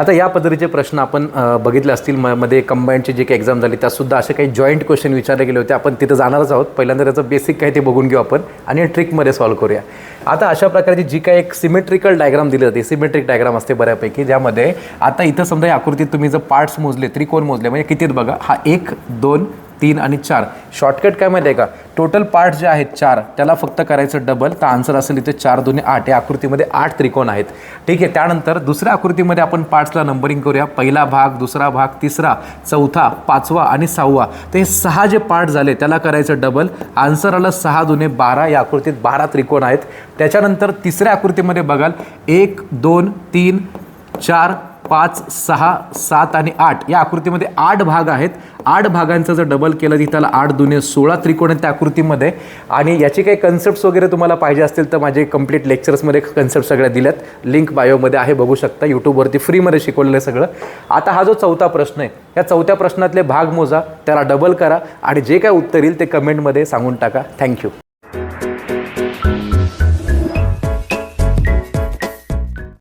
आता या पद्धतीचे प्रश्न आपण बघितले असतील. म मध्ये कंबाईनची जी काही एक्झाम झाले त्यातसुद्धा असे काही जॉईंट क्वेश्चन विचारले गेले होते. आपण तिथं जाणारच आहोत. पहिल्यांदा त्याचं बेसिक काय ते बघून घेऊ आपण आणि ट्रिकमध्ये सॉल्व्ह करूया. आता अशा प्रकारची जी काही एक सिमेट्रिकल डायग्राम दिली जाते सिमेट्रिक डायग्राम असते बऱ्यापैकी ज्यामध्ये आता इथं समजा या आकृतीत तुम्ही जर पार्ट्स मोजले त्रिकोण मोजले म्हणजे किती बघा? हा एक दोन तीन आणि चार. शॉर्टकट काय माहिती आहे का? टोटल पार्ट जे आहेत चार त्याला फक्त करायचं डबल तर आन्सर असेल इथे चार दोन्ही आठ. या आकृतीमध्ये आठ त्रिकोण आहेत. ठीक आहे त्यानंतर दुसऱ्या आकृतीमध्ये आपण पार्ट्सला नंबरिंग करूया. पहिला भाग दुसरा भाग तिसरा चौथा पाचवा आणि सहावा. तर हे सहा जे पार्ट झाले त्याला करायचं डबल आन्सर आलं सहा दुने बारा. या आकृतीत बारा त्रिकोण आहेत. त्याच्यानंतर तिसऱ्या आकृतीमध्ये बघाल. एक दोन तीन चार पाच सहा सात आणि आठ या आकृतीमध्ये आठ भाग आहेत. आठ भागांचं जर डबल केलं तर त्याला आठ दुने सोळा त्रिकोण त्या आकृतीमध्ये. आणि याचे काही कन्सेप्ट्स वगैरे तुम्हाला पाहिजे असतील तर माझे कंप्लीट लेक्चर्समध्ये कन्सेप्ट सगळ्या दिल्यात. लिंक बायोमध्ये आहे बघू शकता. यूट्यूबवरती फ्रीमध्ये शिकवलेलं आहे सगळं. आता हा जो चौथा प्रश्न आहे या चौथ्या प्रश्नातले भाग मोजा त्याला डबल करा. आणि जे काय उत्तर येईल ते कमेंटमध्ये सांगून टाका. थँक्यू